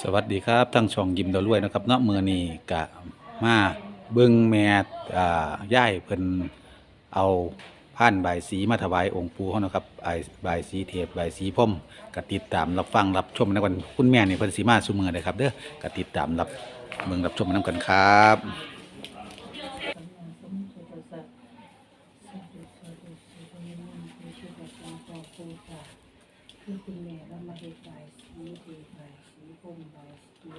สวัสดีครับทั้งช่องยิมดาวรวยนะครับเนาะมือนี้กะมาเบิ้งแม่อ่าย่ายเพิ่นเอาผ่านใบายสีมาถวายองค์ปู่เขานะครับใบายบายสีเทพใบายสีพรมกติดตามรับฟังรับชมในวันคุณแม่นี่เพิ่นสีมาสุมือเลยครับเด้อกติดตามรับเบิ่งรับชมนํกันครับ คือคุณแม่เรามาเฮ็ดบายสีเฮ็ดบายสีพมบายสี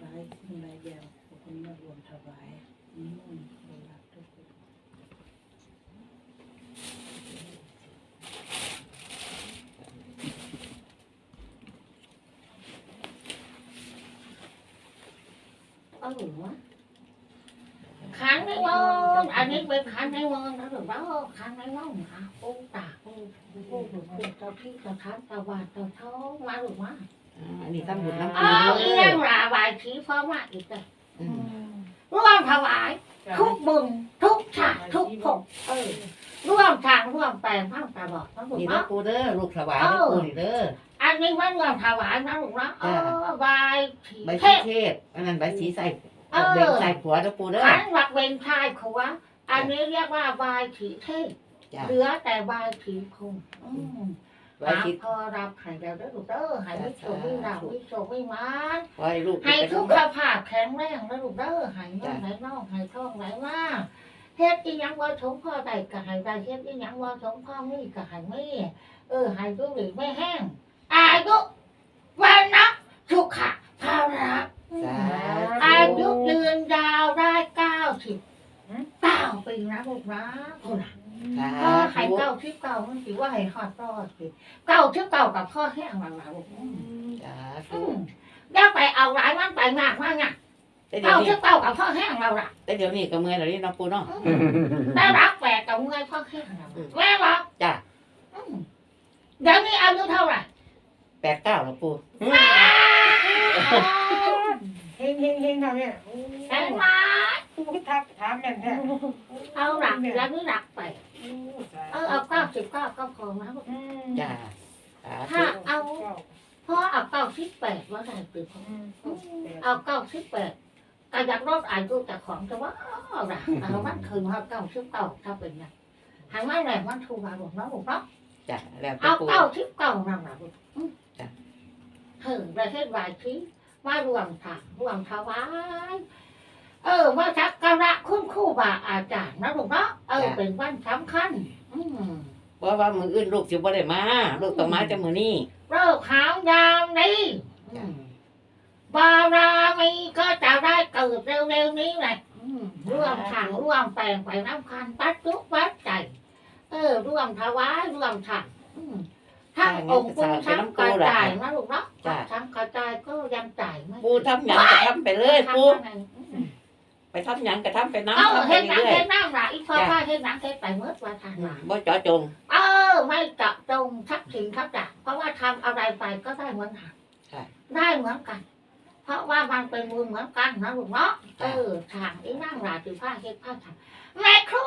หลายสิ่งหลายอย่างพวกคุณมารวมถวายอืมได้รับทุกคนเออวะขันในวงอันนี้เป็นขันในวงนะหรือว่าขันในวงค่ะ ปูตาปูปูปูปูเจ้าที่เจ้าทานเจ้าบาทเจ้าท้องมาหรือว่าอ่าอันนี้ทำบุญน้ำอ้าวอีเลนั่ยงราบายชีพร้อมมาอีกเลยอืมร่วมถวาย ทุกบุญทุกฉากทุกภพเออร่วมทางร่วมแปลงพังตลอดนะหรือนี่ว่านะปูเด้อลูกถวายนะปูนี่เด้ออันนี้มันร่วมถวายนะหรือว่าเออบายชีใบเทสีพ เทอันนั้นใบสีใส่เออ เบ่งใส่ผัวนะปูเด้อขันหลักเวนชายเขาวอันนี้เรียกว่าบายชีเทพ จ้ะเหลือแต่บายผีคงอืมใบหาสีพอรับให้แล้วเด้อลูกเด้อให้วิโชวิราวิโชวิมานไว้ลูกให้ไปทุกทำขภาพแข็งแรงแล้วลูกเด้อให้เงินไหลนองให้ทองไหลมาเฮ็ดอีหยังว่าสมพ่อใดก็ให้ได้เฮ็ดอีหยังว่าสมพ่อมีก็ให้มีเออให้ดูหรือไม่แห้งอายุวันนะสุขะภาระสาอายุธุยืนยาวได้เก้าสิบเก้าปีนะลูกนะคุณน่ะสา พ่อให้ธุเก้าชิบเก้ามันถือว่าให้หอดรอดสิเก้าชิบเก้ากับพ่อแห้งหลังหลังสาอืธุมแล้วไปเอาร้ายมันไปมากมากอะแต่เดี๋ยเก้าวนี้ชิบเก้ากับพ่อแห้งเราล่ะแต่เดี๋ยวนี้ก็เมื่อยแล้วนี่นะปูเนาะอืมได้รักแปลกกับเมื่อยพ่อแห้งเราแม่บอกจ้ะอืมเดี๋ยวนี้อายุเท่าไหร่แปดเก้าแล้วปูเฮงเฮงเฮงทำเนี่ยโอ้เห็ นไหมกูก็ทักถามแม่นแท้เอาหลักแล้วนี่หลักไปโอ้สาเออเอาเก้าสิบเก้าก็พอนะอืมจ้ะสาธุถ้าเอาพ่อเอาเก้าสิบแปดว่าได้ปีพออืมเอาเก้าสิบแปดก็อยากลดอายุจากของจะว่าล่ะเอามันคืนมาเก้าสิบเก้าถ้าเป็นไงหางไม่แรงมันถูกมาหลวงน้องหลวงน้องจ้ะแล้วแต่เอาปูเก้าสิบเก้านั่นแหละลูกอืมจ้ะถึงประเทศวายที่มารวมถางรวมถวาย เออมาชัก การะคุณครู่บาอาจารย์นะลูกเนาะเออเป็นวันสำคัญ อืมเพราะว่ามืออื่นลูกสิบ่ได้มาลูกต้องมาจากมือนี้เลิกหาวยามนี้อืมบารามีก็จะได้เกิดเร็วๆนี้แหละอืมร่วมทางร่วมแปลงไปน้ำคันปัดทุกปัดใจ เออ ร่วมถวายร่วมทางอืมทั้งองค์ปู่ทั้งกระจายนะลูกเนาะทั้งกระจายก็ยังจ่ายไม่ปูทำหยังก็ทำไปเลยปูทำอะไรอืม ไปทำหยังก็ทำไปน้ำเออทำไปเฮ็ดหนังเรื่อยเฮ็ดหนังละอีพ่อพ่อเฮ็ดหนังเฮ็ดไปเมื่อวันทานมาๆบ่เจาะจง เออ ไม่เจาะจงทักษิณทักจักเพราะว่าทำอะไรไปก็ได้เหมือนกันใช่ได้เหมือนกัน เพราะว่ามันเป็นบุญเหมือนกันนะลูกเนาะเออทางอีนั่งราถือผ้าเฮ็ดผ้าถังแม่ครู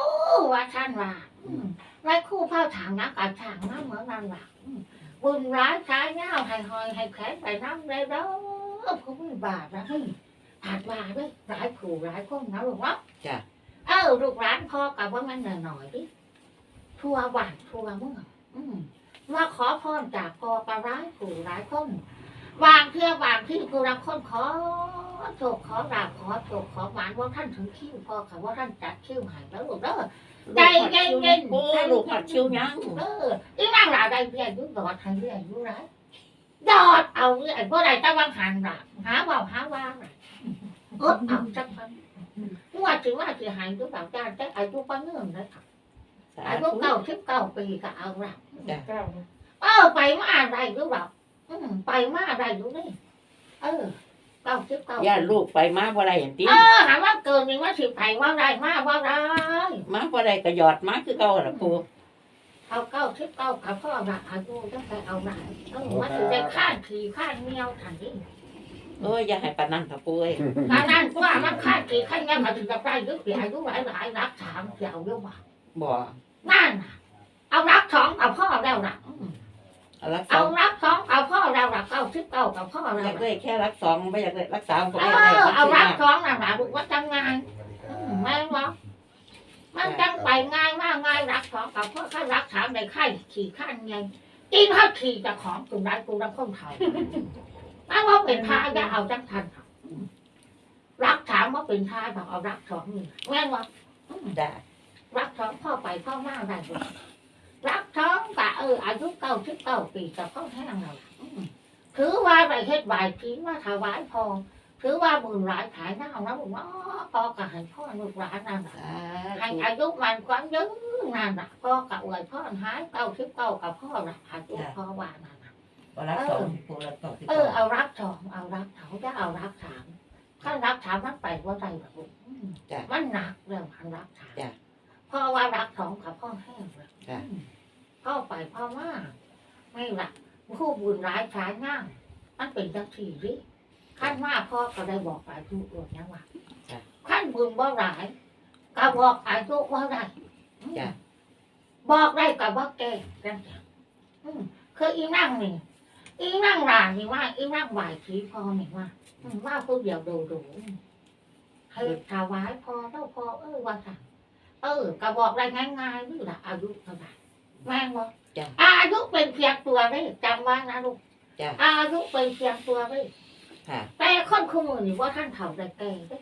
ว่าท่านว่าอืมแม่ครูผ้าถังนะกับถังนะเหมือนนั่นว่าอืมบุญร้ายใช้เงาให้หอยให้แขนไปน้ำเลยเด้อเขาไม่บาปนะนี่ ผ่านมาด้วยร้ายผู้ร้ายคนนะลูกเนาะจ้ะ เออลูกร้านพ่อกับว่ามันหน่อยๆดิทั่วหวานทั่วเมื่ออืมว่าขอพรจากพ่อปลาร้ายผู้ร้ายคนวางเพื่อวางที่ผู้รับคนขอโชคขอราบขอโชคขอหวานว่าท่านถึงคิวพอค่ะว่าท่านจัดคิวใหายแล้วลูกเด้อ ใจเย็นๆปูลูกหัดชิวหยัง เอออีนั่งหลาได้เรียนอยุ่งดอดให้เรียนอยุ่งไร ดอดเอาเรียนเพราะใดตะวังหันหลังหาเบาหาว่างน่ะอดเอาจังพันว่าถือว่าถือหายยุ่งแบบการแต่อายุป้าเงื่อนเลยค่ะสาอายุธุเก้าสิบเก้าปีก็เอาละเก้าเออไปมาอะไรรู้เปล่าอืมไปมาอะไรรู้นี่เออเก้าสิบเก้าย่าลูกไปมาบ่ได้อย่างติเออถามว่าเกินมีว่าสิไปว่าไรมาว่าไรมาบ่ได้ก็หยอดมาคือเก่าล่ะปู เอาเก้าสิบเก้ากับพ่อละอายุตั้งแต่เอาไหนเออว่าสิได้ข้านขี่ข้านเมียวทันทีโอ้ยอย่าให้ปานนั้นเถอะปูเอ้ยการนั้นว่ามันข้านขี่ข้านเมียวมาถึงจะได้ยึดเสียอายุหลายหลายรักสามเกี่ยวเยอะว่าบ่นั่นน่ะเอารักสองเอาพ่อแล้วนะอืมเอารักสเอาองรักสองเอาพ่อเรารักเก้าสิบเก้ากับพ่อเราอยากได้แค่รักสองไม่อยากได้รักสามก็เอไม่อยากได้อเอารักสสองน่ะหนาบุกว่าจังงานอืมไม่บอก มันจังไปง่ายมากง่ายรักสองกับพ่อข้ารักสามในไข่ขี่ขั้นไงกินข้าวขี่จะของกลุ่มร้านกูรับข้าวเผาไม่ว่าเป็นท่าจะเอาจังทันรักถามว่าเป็นท่าบอกเอารักสองนี่แม่นว่าได้รักท้องพ่อไปพ่อมากได้รักท้องกะเอออายุเก้าสิบเก้าปีกับพ่อแห้งเราถือว่าไปเฮ็ดบายทีมาถวายพอ ถือว่าบุญหลายขายหน้าแล้วบอกว่าพ่อกะให้พ่อลูกหลานนั่นน่ะสาให้ธุอายุมันกว้างยืนนั่นน่ะพ่อกะอวยพ่อหายเก้าสิบเก้ากับพ่อละอายุพ่อว่านั่นน่ะบ่รักสองผู้รักสองที่เออเอารักสองเอารักเขาจะเอารักสามถ้ารักสามมันไปว่าใจแบบลูกอืมจ้ะมันหนักเรื่องพันรักสามจ้ะเพราะว่ารักสองกับพ่อแห้งเลยจ้ะพ่อไปพ่อมาไม่ละผู้บุญร้ายช้ายง่างมันเป็นจังสี่ริ ขั้นมาพ่อก็ได้บอกอายุอวดนะว่าขั้นบุญบ่ร้ายก็บอกอายุว่าได้อืมจ้ะบอกได้กับว่าแก่จังจังอืมคืออีนั่งนี่อีนั่งร่างนี่ว่าอีนั่งไหวผีพอนี่ว่าอืมว่าผู้เดียวดูดูให้ถวายพอเท่าพอเออว่าสั่งเออกระบอกได้ง่ายๆนี่แหละอายุเท่าไหร่แม่งบอกจ้ะอายุเป็นเพียงตัวเลขจำไว้นะลูกจ้ะอายุเป็นเพียงตัวเลข ค่ะ แต่คนคู่มือนี่ว่าท่านเฒ่าได้แก่เด้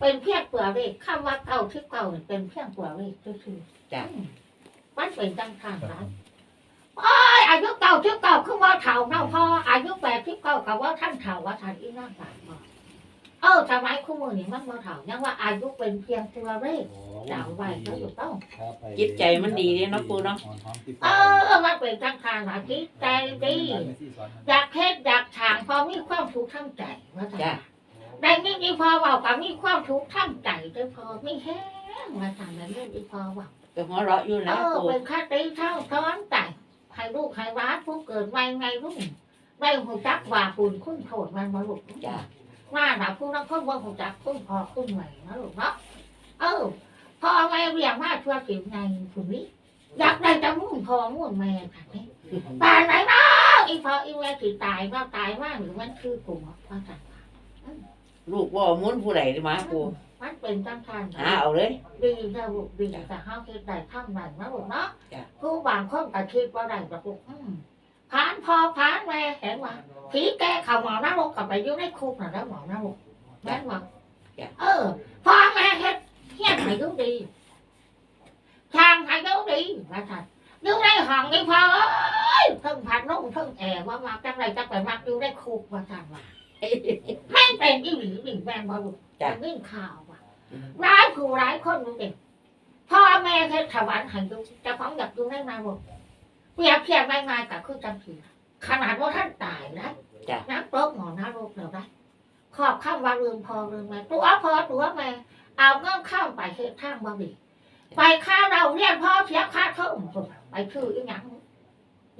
เป็นเพียงตัวเลขคำว่าเก่าที่เก่านี่เป็นเพียงตัวเลขซื่อๆจ้ะ อืมมันเป็นจังทางร้านโอ้ยอายุเก่าที่เก่าคือว่าเฒ่าเน่าพออายุแปดที่เก่ากับว่าท่านเฒ่าว่าท่านอีนั่งบาดบอก เออทำไมคู่มือนี่มันว่าเฒ่ายังว่าอายุเป็นเพียงตัวเลขจำไว้ก็ถูกต้อง จิตใจมันดีเด้เนาะปู่เนาะ เออมันเป็นจังทางร้านจิตใจดี อยากเฮ็ดอยากถางพอมีความทุกข์ทั้งใจว่าจังจ้ะ ได้นี่มีพอเบากับมีความทุกข์ทั้งใจได้พอไม่แห้งมาทางนั้นนี่มีพอเบาก็หัวเราะอยู่เอนะอปู่เป็นคติเท่าซ้อนใจให้ลูกให้ร้านผู้เกิดไว้ไงลูกได้หูจักว่าปุ่นคุ้นโทษมันมาลูกจ้ะ ว่าหนาผู้นักคนว่าหูจักคุ้นพอคุ้นใหม่นะลูกเนาะเออพอแม่เรียกมาช่วยผิวในคนนี้อยากได้จะมุ่นพอมุ่นแม่ค่ะนี่ตายไหนเนาะอีพออีแม่ถือตายว่าตายว่าหรือมันคือกลุ่มว่าจังลูกบ่มุนผู้ใดได้มาปู่มันเป็นจังทางหาเอาเลย ดีนะลูกดีแต่ห้าคิดได้ข้างใดนะลูกเนาะจ้ะผู้บางคนก็คิดว่าได้แบบลูกอืม ผ่านพอผ่านแม่เห็นว่าผีแกเขาหมอนะลูกกลับไปอยู่ในคุกน่ะแล้วหมอนะลูกแม่นว่าเออพ่อแม่เฮ็ดเฮียนให้ดูดีทางให้ดูดีนะท่านอยู่ในห้องนี่พอเอ้ยเพิ่งผัดนุ่งเพิ่งแอร์ว่ามาจังไรจังไปมักอยู่ในคุกว่าท่านว่าแม่งเป็นอีหลีหลีแม่นบ่ลูกจ้ะวิ่งข่าวว่าร้ายผู้ร้ายคนดูเด็กพ่อแม่เทศถวันหันดูเจะของอยากดูได้มาบอก เปรียบเทียบง่ายๆกับคือจำผีขนาดว่าท่านตายนะจ้ะนักรบหมอนาโรคเราได้ขอบข้ามว่าลืมพอลืมแม่ตัวพอตัวแม่เอาเงื่อนข้ามไปเทศทางบ่ดีไปข้าวเราเรียนพ่อเสียค่าเท่าไปชื่ออีหยัง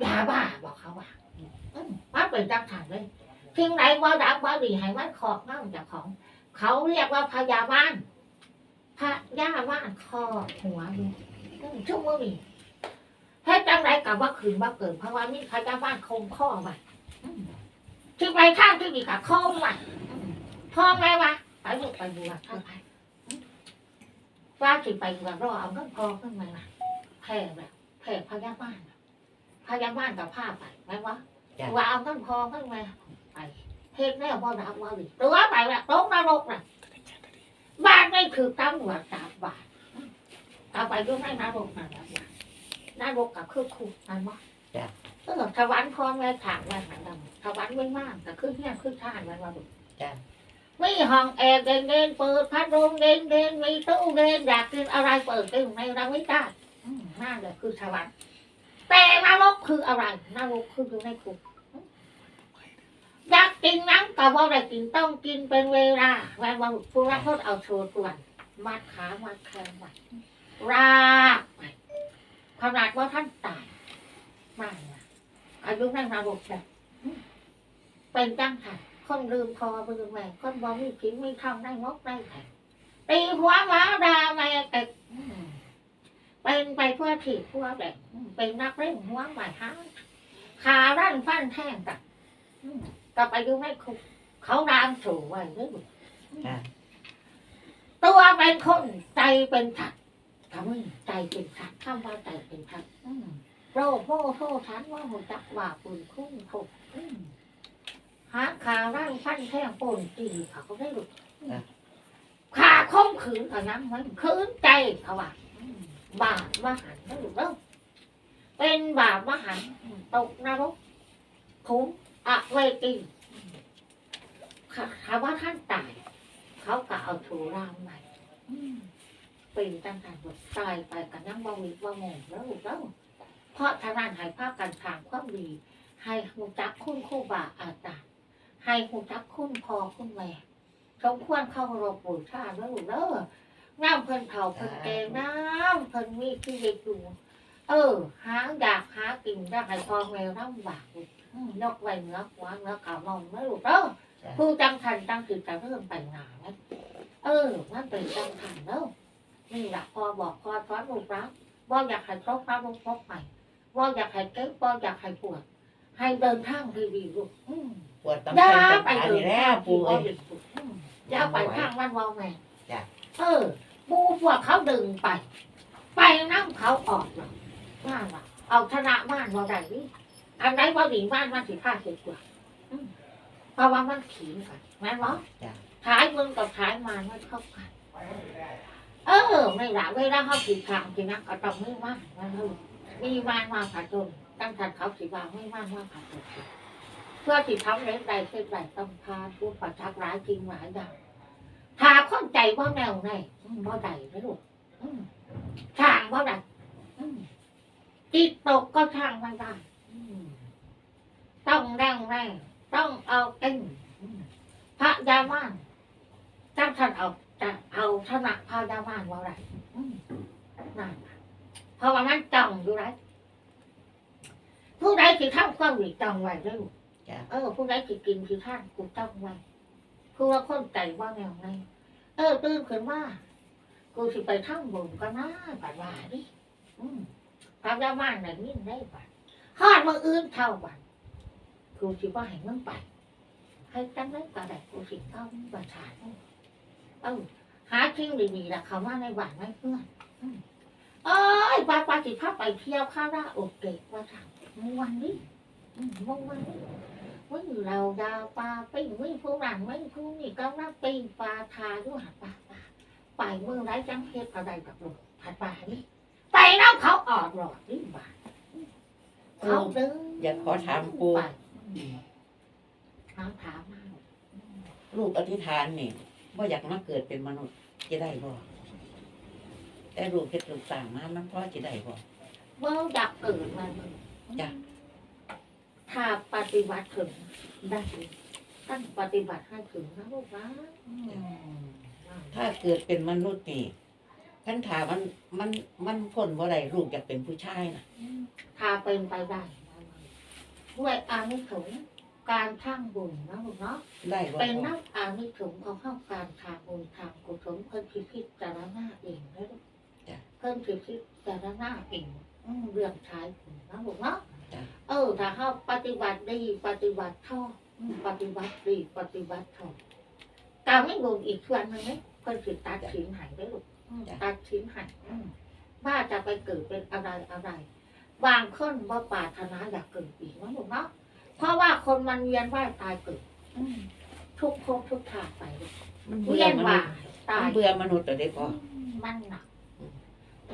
ยาบ้าบอกเขาว่าอืมมันเป็นจังถังเลยทิ้งไหนว่าดักว่าดีให้มันขอบเง่าจากของ เขาเรียกว่าพยาบ้านพระย่าว่านคอหัวนี่อืมชั่วโมงนี้ ให้จังไรกับว่าคืนว่าเกิดเพราะว่ามีพยาบ้านคงข้อไว้อืมที่ไปข้างที่มีกับข้อไว้อืมพ่อแม่ว่าไปบุกไปบวชท่านไปอืมว่าสิไปบวชรอเอาเงินพอขึ้นมาน่ะแผ่แบบแผ่พยาบ้านน่ะพยาบ้านกับผ้าไปไหมวะว่าเอาเงินพอขึ้นมาไปเฮ็ดแน่บ่ดักว่าดิตัวไปแบบตกนรกน่ะบ้านไม่คือตำรวจสามบาทเอาไปยุ่งให้นารกนั่นแหละ นารกกับคือคุกนั่นวะจ้ะเออถวันพ่อแม่ถางไว้หันดำถวันไม่มากแต่คือเฮี้ยคือท่านไว้ว่าดุจ้ะมีห้องแอร์เด่นเด่นๆเปิดพัดลมเด่นเด่นๆมีตู้เด่นอยากกินอะไรเปิดกินในเราไม่ได้อืมนั่นแหละคือถวันแต่นรกคืออะไรนรกคืออยู่ในคุกอยากกินน้ำแต่ว่าได้กินต้องกินเป็นเวลาแม่ว่าผู้รักเขาเอาโชว์ตัวนมัดขามัดแขนไว้รากไป ขนาดว่าท่านตายไม่นะอายุนั่งระบบแบบเป็นจังค่ะคนลืมพอลืมแม่คนบอกมีกินมีทองได้งกได้แผ่ตีหัวหมาดาแม่เก็บอืมเป็นไปเพื่อถีบเพื่อแบบอืมเป็นนักเล่นหัวหมายห้าขขารั่นฟันแท่งกันอืมก็ไปดูไม่คุกเขารางถูไว้เด้อค่ะตัวเป็นคนใจเป็นสัตว์ ทำไมใจเป็นสัตว์ข้ามว่าใจเป็นสัตว์อืมโรคโม่โทษทันว่าหัวจักว่าปืนคุ้มถูกอืมหาขาร่างฟันแท่งปนตีเขาก็ได้หลุดขาคมขืนกับน้ำมันขืนใจเขาว่าอืมบาปมหันต์ได้หลุดแล้วเป็นบาปมหันต์ตกนรกทุมอะเวทีถามว่าท่านตาย เขาก็เอาถูรางใหม่อืมเป็นตั้งแต่บทตายไปกันนั่งว่าวิว่าโมงแล้วลูกแล้วเพราะทางานใหายภาพกันทางความดี ให้หูจักคุณคู่บาอาจารย์ให้หูจักคุณพอคุณแม่สมควรเข้ารบบูชาแล้วลูกแล้วน้ำเพิ่นเผาเพิ่นแกงน้ำเพิ่นมีที่เด็กอยู่เออ หาอยากหากินได้ให้พอแมวน้ำบากลูกอืมนกไว้เนื้อหัวเนื้อกามองไม่ลูกแล้วผู้จังทันจังคือจะเริ่มแต่งงานนะเออมันเป็นจังทันแล้ว นี่แหละพอบอกพอสอนลูกรักว่าอยากให้ครบพระลูกครบใหม่ว่าอยากให้เก็บว่าอยากให้ปวด ให้เดินทางดีๆลูกอืมปวดตำอย่าแข้งไปตำขาเดินี่นแล้ทาวงปูที่เอ้ว่ายเป็นสุขอืมอย่าไปทางวันวอแม่จ้ะเออปูพวกเขาดึงไป ไปนั่งเขาออกหรอกว่าว่าเอาชนะบ้านเราได้นี่อันไหนว่าดีบ้านมันสิฆ่าเสียกว่าอืมเพราะว่ามันขีนกันแม่นบ่จ้ะขายมึงกับขายมันไม่เข้ากัน เออไม่ละเวลาเขาขีดทางจริงนะก็ต้องไม่มากนะลูกมีมานมาผ่าจนตั้งแต่เขาขีดวาไม่มากว่าผ่าจนเพื่อที่ทำเล็กใดเส้นใดต้องพาพูดประทักร้ายจริงหลายอย่างหาข้นใจว่าแนวไหนว่าใดนะลูกทางว่าใดจิตตกก็ทางไม่ได้ต้องแรงแรงต้องเอาเองพระยามานจ้างท่านเอา จะเอาชนะพระยามานว่าไรอืมนั่นน่ะเพราะว่ามันจ้องอยู่ไรผู้ใดที่ทำความดีจ้องไว้เด้อลูกจ้ะเออผู้ใดที่กินที่ท่านกูจ้องไว้ผู้ว่าคนใจว่าแนวไหนเออตื่นขึ้นว่ากูสิไปทั้งบุญก็น่าปัดว่าดิอืมพระยามานไหนยิ่งได้ปัดฮอดมืออื่นเท่าบัดกูสิว่าให้มึงไปให้จังได้ก็ได้กูสิเข้าประชาชน เออหาทิ้งดีๆละเขามาในบ้านไม่เพื่อนอืมเอ้ยปาปาสิพาไปเที่ยวข้าวราโอเกะว่าทางม่วันนี้อืมม่วันนี้วันนี้เราดาวปลาปิ้งไม่ผู้รันไม่ผู้นี่ก็นักปิ้งปลาทาด้วยหัดปลาปลาไปเมืองไรจังเทศอะไรกับลูกหัดปลานี่ไปน้ำเขาออกหลอดนี่บ้านเขาเดินอยากขอถามปูไปถามถามมาลูกอธิษฐานนี่ ว่าอยากมาเกิดเป็นมนุษย์จะได้บ่แต่ลูกเฮ็ดลูกต่างมามันพอจะได้บ่ว่าอยากเกิดมาเลยจ้ะถ้าปฏิบัติถึงได้ตั้งปฏิบัติให้ถึงนะลูกนะอืมถ้าเกิดเป็นมนุษย์นี่คันถามมันมันมันพ้นบ่ได้ลูกอยากเป็นผู้ชายน่ะถ้าเป็นไปได้ด้วยอานิสงส์ การสร้างบุญนะลูกเนาะได้บ่เป็นนักอานิสงส์ของเข้าการทางบุญทางกุศลเพิ่นพิพิจารณาเองนะลูกเพิ่นพิพิจารณาเองอืมเรื่องชายผุนนะลูกเนาะจ้ะเออถ้าเขาปฏิบัติดีปฏิบัติชอบอืมปฏิบัติดีปฏิบัติชอบการไม่บุญอีกส่วนหนึงไหมเพิ่นสิตัดสินใหายได้ลูกอืมตัดสินใหายว่าจะไปเกิดเป็นอะไรอะไรบางคนว่าปรารถนาอยากเกิดอีกนะลูกเนาะ เพราะว่าคนมันเวียนว่ายตายเกิดอืมทุกภพทุกชาติไปลูกมันเวีเบื่ยอนมนุว่าษย์ยมัตานยเบื่อมนุษย์แล้วได้บ่มันหนัก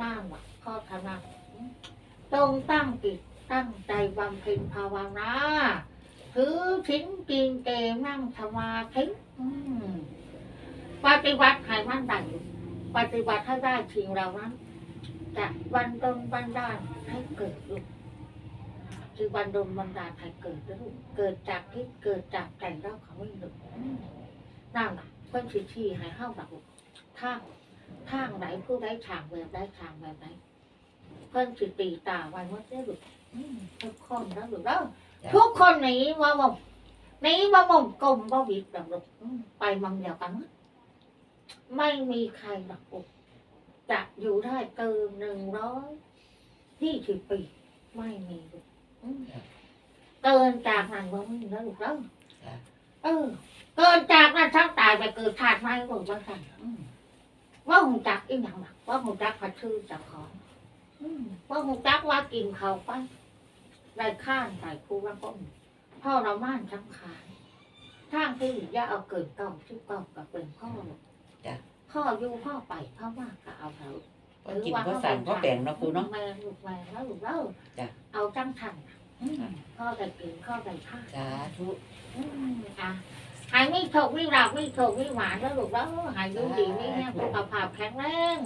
มากหนักข้อทนักตรงตั้งจิตตั้งใจบำเพ็ญภาวนาถือทิ้งกินเกมนั่งสมาธิอืมปฏิบัติให้มันได้ปฏิบัติให้ได้สิ่งเหล่านั้นจะบันดลบันดาลให้เกิดลูก คือบันดลบันดาลให้เกิดลูกเกิดจากที่เกิดจากใจเราเขาไม่หลุดนั่นแหละเพื่อนชี้ชี้ห้เข้าแบบทางทางไหนผู้ใดทางแบบใดทางแบบไหนเพิ่นสิตีตาไว้เมื่อได้หลุดอืมทุกคนแล้วหลุดแล้วทุกคนหนีมามองหนีมามองกลมบ่บิดแบบหลุดอืมไปมังเดียวกัน ไม่มีใครหลักอกจะอยู่ได้เกินหนึ่งร้อยยี่สิบปีไม่มีหรอกอืม เกินจากนั้นบ่มีแล้วลูกเด้อจ้ะเออ เกินจากนั้นทั้งตายไปเกิดชาติใหม่บ่จังซั่นอืมว่าหูจักอีหยังล่ะว่าหูจักพัดชื่อเจ้าของอืมว่าหูจักว่ากินเขาวไปได้ข้านใส่ครูรังก้มพ่อเราม่านสำคัญทางที่อย่าเอาเกินเก่าที่เก่ากับเป็นพ่อลูกจ้ะพ่ออยู่พ่อไปพ่อมากก็เอาเถอะก็กินก็สั่นก็แบ่งเนาะปูเนาะแม่ลูกแม่แล้วลูกเล่าจ้ะเอาจังทัน อืมพ่อได้กินพ่อได้ข้าวสาธุอืมอะหายไม่โชคไม่ราบไม่โชคไม่หวานแล้วลูกแล้วหายดูดีไม่แห้งสุขภาพแข็งแรง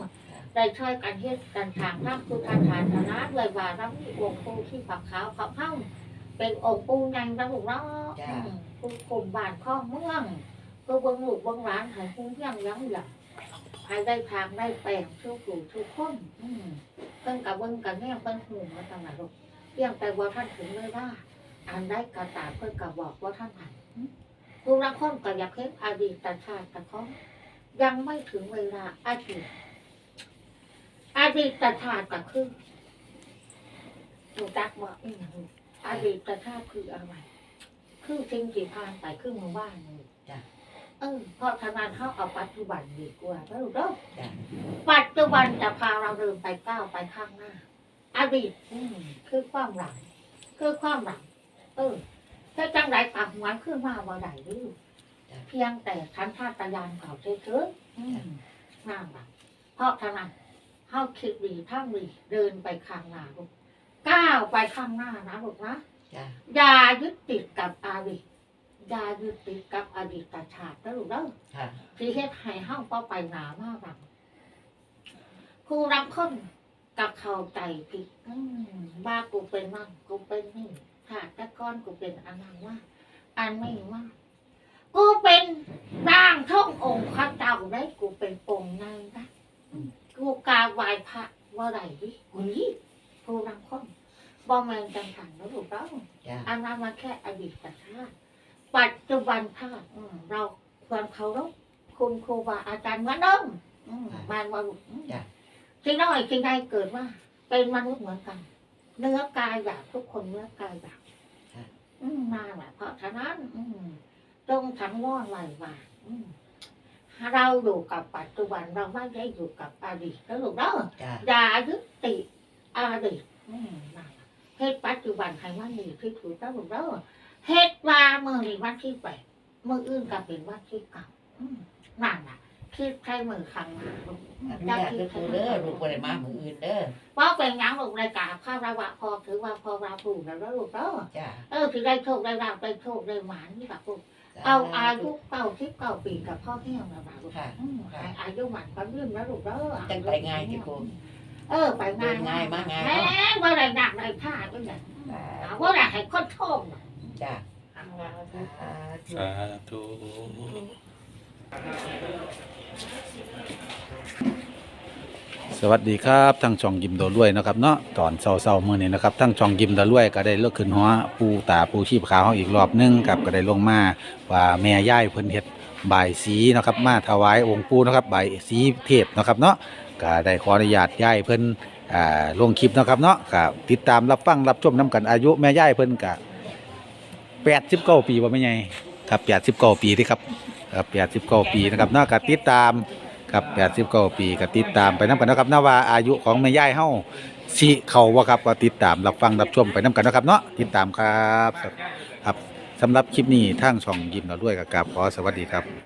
ได้ช่วยกันเฮ็ดกันทางพระพุทธฐานนะด้วยว่ารับองค์ปู่ที่ฝักขาวเขาเข้าเป็นองค์ปู่ใหญ่แล้วลูกเนาะอืมปู่กลุ่มบ้านข้องเมืองก็เบิ่งลูกเบิ่งหลานใหายคุ้มยังยังหลับใหายได้ทางได้แปลงทุกผู้ทุกคนอืมเพิ่นกับเบิ่งกันแน่เพิ่นหูมาตั้งแต่ลูก เพียงแต่ว่าท่านถึงเลยว่าอันได้กระตามเพื่อนกับบอกว่าท่านหันผู้รักคนก็อยากเห็นอดีตชาติแต่เขายังไม่ถึงเวลาอดีตอดีตชาติก็คือหนูจักบอกอีกอย่างหนึ่งอดีตชาติคืออะไรคือสิ่งที่ผ่านไปคือหมู่บ้านนี่จ้ะเออเพราะฉะนั้นเขาเอาปัจจุบันดีกว่าแล้วลูกเด้อจ้ะปัจจุบันจะพาเราเดินไปก้าวไปข้างหน้า อดีตอืมคือความหลังคือความหลังเออถ้าจังไรตักหวานขึ้นมาว่าใดหรือเพียงแต่ทันท่าตะยานเก่าเฉยๆอืมนั่นแหละเพราะฉะนั้นเข้าคิดดีท่าดีเดินไปข้างหน้าลูกก้าวไปข้างหน้านะลูกนะจ้ะอย่ายึดติดกับอดีตอย่ายึดติดกับอดีตชาตินะลูกเด้อค่ะที่เฮ็ดให้เฮาเป้าไปหนามากแบบผู้รับคน กับเข้าใจผิดอืมว่ากูเป็นนั่นกูเป็นนี่ขาดแต่ก้อนกูเป็นอันนั้นว่า อันไม่ว่ากูเป็นร่างท่ององค์พระเจ้าได้กูเป็นองค์ในนะอืมกูกราบไหว้พระว่าไรดิกูนี่ผู้รับคนบ่แมนจังสันแล้วถูกต้องจ้ะอันนั้นมันแค่อดีตชาติปัจจุบันชาติอืมเราควรเคารพคุณครูบาอาจารย์เหมือนเดิมอืมมานวารุ ษอืมจ้ะสิ่งน้อยสิ่งใดเกิดว่า เป็นมนุษย์เหมือนกัน เนื้อกายหยาบทุกคนเนื้อกายหยาบอืมมาแหละเพราะฉะนั้น อืมจงสังวรไว้ว่าอืมเราอยู่กับปัจจุบันเราไม่ได้อยู่กับอดีตแล้วลูกเด้อจ้ะอย่ายึดติดอดีตอืมนั่นล่ะเฮ็ดปัจจุบันให้มันดีที่สุดแล้วลูกเด้อเฮ็ดว่ามือนี้วันที่แปดมืออื่นก็เป็นวันที่เก้าอืมนั่นล่ะคิดใช้มือครั้งหน้า ลูกอนุญาตเด้อปูเด้อลูกบ่ได้มามื้ออื่นเด้อว่าเป็นหยังลูกรายการข้าวระวะพอถือว่าพอรับรู้แล้วลูกเด้อจ้ะเออถือได้โชคได้ลาภได้โชคได้หมานนี่แบบลูกเอาอายุเก้าสิบเก้าปีกับพ่อแห้งแล้วล่ะลูกค่ะอืมให้อายุหมันความยืนแล้วลูกเด้อจังไปง่ายสิปูเออไปง่ายเดินง่ายมาง่ายแหเนาะมว่าได้หนักได้ท่าก็อย่างว่าได้ให้คนชมจ้ะเอาละสาธุ สวัสดีครับทั้งช่องยิมโดรวยนะครับเนาะตอนเช้าๆมื้อนี้นะครับทั้งช่องยิมโดรวยก็ได้เลิกขึ้นหัวปูตาปูชีพขาวอีกรอบหนึงครับก็ได้ลงมาว่าแม่ย่ายเพิ่นเฮ็ดบายสีนะครับมาถวายองค์ปูนะครับบายสีเทพนะครับเนาะก็ได้ขออนุญาตย่ายเพิ่นอ่าลงคลิปนะครับเนาะก็ติดตามรับฟังรับชมนํกันอายุแม่ย่ายเพิ่นก็89ปีบ่แม่ใหญ่ครับ89ปีที่ครับครับ89ปีนะครับเนาะก็ติดตาม ครับ89ปีก็ติดตามไปน้ำกันนะครับนาว่าอายุของแม่ย่ายเฮาสิเขาบ่ครับก็ติดตามรับฟังรับชมไปน้ำกันนะครับเนาะติดตามครับครับสำหรับคลิปนี้ทางช่องยิ้มเราด้วยกับกราบขอสวัสดีครับ